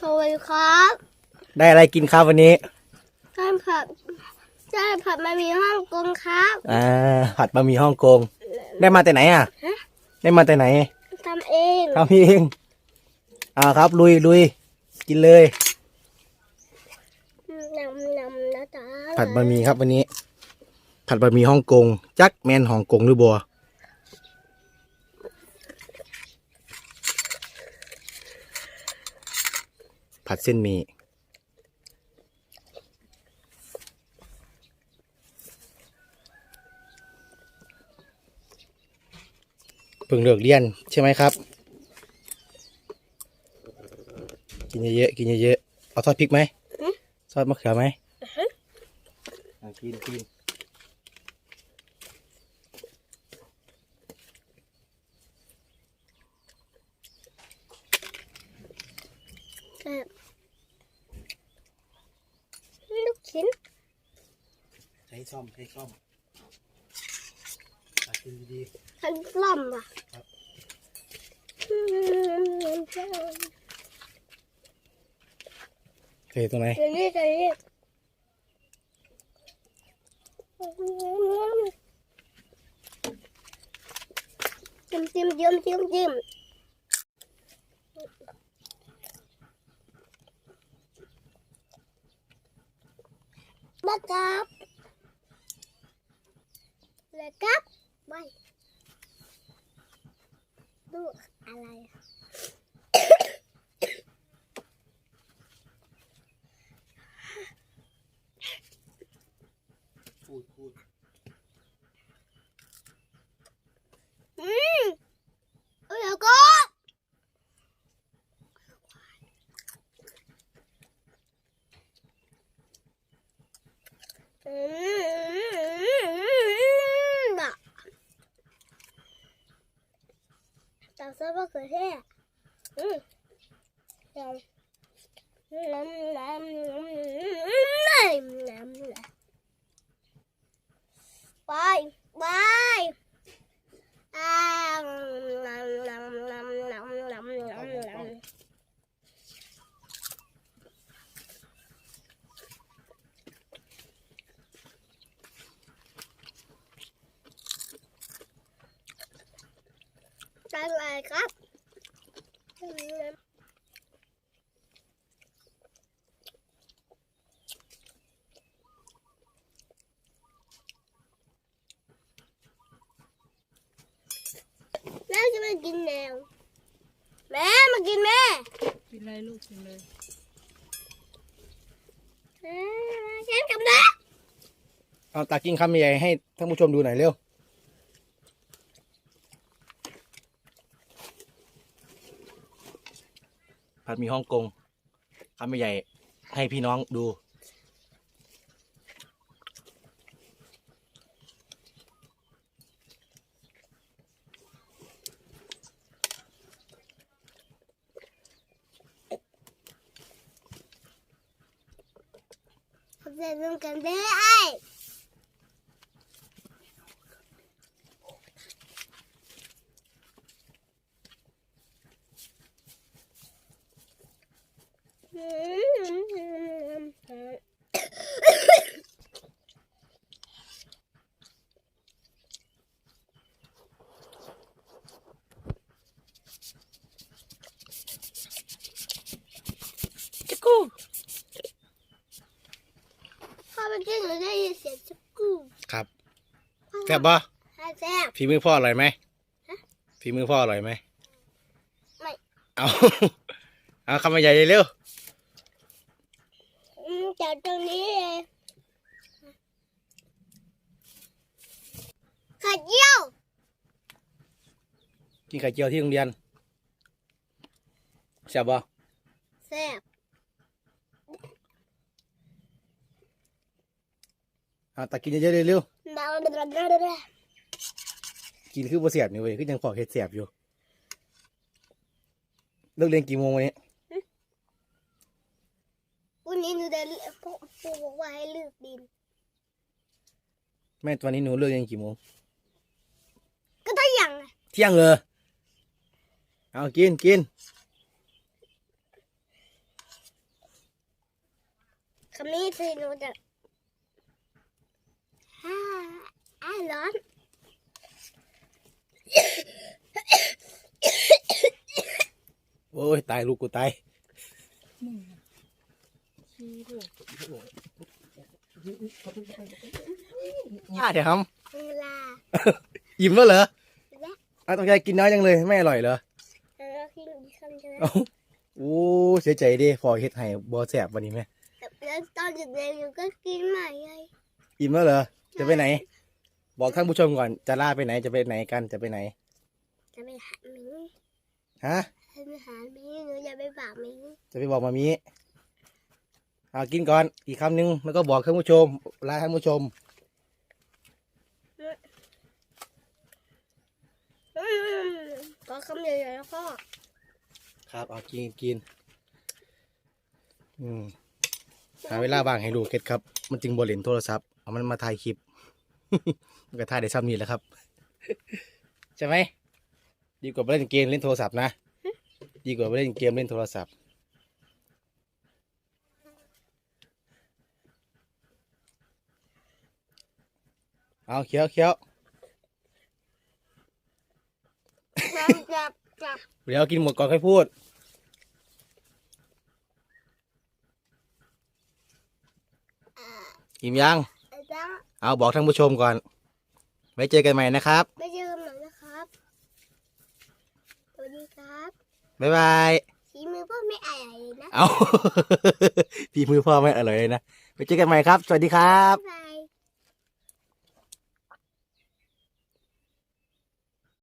สวัสดีครับได้อะไรกินครับวันนี้ใช่ผัดใช่ผัดมามีฮ่องกงครับอ่าผัดบะหมี่ฮ่องกง ได้มาแต่ไหนอะฮะได้มาแต่ไหนทำเองทำเองอ่าครับ ลุยลุยกินเลย นำนำนะจ๊ะผัดบะหมี่ครับวันนี้ ผัดบะหมี่ฮ่องกง จักแมนฮ่องกงหรือบัว ผัดเส้นหมี่เพิ่งเลิกเรียนใช่ไหมครับ กินเยอะๆกินเยอะๆเอาทอดพริกไหมทอดมะเขือไหมอะกินกิน แบบลูกชิ้น ใช้ซ่อมใช้ซ่อมอะกินดีขันกล่อมอะครับอืมๆเทตรงไหนเดี๋ยวนี้เดี๋ยวนี้จิ้มจิ้มจิ้มจิ้มจิ้มมากับ เลยกับไม่ดูอะไรอะพูดพูดอืมเอ้ยเดี๋ยวก็อืมอะ ตักซอสมะเขือเทศอืมยำน้ำน้ำน้ำน้ำน้ำไปไปอ่าน้ำน้ำน้ำน้ำน้ำน้ำน้ำ ได้เลยครับแม่จะมากินแมวแม่มากินแม่ กินเลยลูกกินเลยเอ้ยฉันกำลังเอาตากินคำใหญ่ๆให้ท่านผู้ชมดูหน่อยเร็ว ผัดมีฮ่องกงคำใหญ่ให้พี่น้องดูผมจะร่วมกันได้ จะกู้พ่อเมื่อกี้หนูได้ยินเสียงจะกู้ครับแซ่บปะถ้าแซ่บฝีมือพ่ออร่อยไหมฮะฝีมือพ่ออร่อยไหมไม่ เอา เอาคำใหญ่ๆเร็วอืม จากตรงนี้เลยไข่เจียวกินไข่เจียวที่โรงเรียนแซ่บปะแซ่บเอาตากินเยอะๆเร็วดาวดาวดาวดาวดาวๆกินคือบ่เสียบนี่เว้ยคือยังพอเฮ็ดเสียบอยู่เลิกเรียนกี่โมงวันนี้วั นนี้หนูได้เลือกปู่ปู่บอกว่าให้เลือกดิน แม่วันนี้หนูเลิกเรียนกี่โมงก็ต้องอย่างไงเที่ยงเลยเอากินกินคำนี้สิหนูจะฮ่าอ้าร้อน โอ้ยตายลูกกูตาย มึงอะ ชี้ลูกอ่าเดี๋ยวทเวลาำอิ่มแล้วเหรอและอ้าวต้องใจกินน้อยจังเลยไม่อร่อยเหรอแล้วกินอีกคำใช่ไหมเอ้าโอ้เสียใจดิพอเฮ็ดให้บ่แซ่บวันนี้ไหมแล้วตอนเด็กๆหนูก็กินใหม่ไงอิ่มแล้วเหรอจะไปไหน บอกท่านผู้ชมก่อนจะล่าไปไหนจะไปไหนกันจะไปไหน จะไปหาหมีฮะจะไปหาหมีหนูจะไปฝากหมีจะไปบอกมามี เอากินก่อน อีกคำหนึ่งแล้วก็บอกท่านผู้ชมลาท่านผู้ชมอืมก็คำใหญ่ๆแล้วก็ครับเอากินกิน อืมหาเวลาว่างให้ลูกเก็ดครับ มันจึงบ่เล่นโทรศัพท์เอามันมาถ่ายคลิป มันก็ถ่ายได้ซ้ำนี่แหละครับ ใช่ไหมดีกว่าไปเล่นเกมเล่นโทรศัพท์นะ ดีกว่าไปเล่นเกมเล่นโทรศัพท์ เอาเคี้ยวเคี้ยวจับจับจับเดี๋ยวกินหมดก่อนค่อยพูดอ่าอิ่มยัง แล้วเอาบอกท่านผู้ชมก่อน ไว้เจอกันใหม่นะครับ ไม่เจอกันใหม่นะครับ สวัสดีครับบ๊ายบายสีมือพ่อไม่อายเลยนะเอา พี่มือพ่อไม่อร่อยเลยนะไปเจอกันใหม่ครับ สวัสดีครับ บ๊ายบาย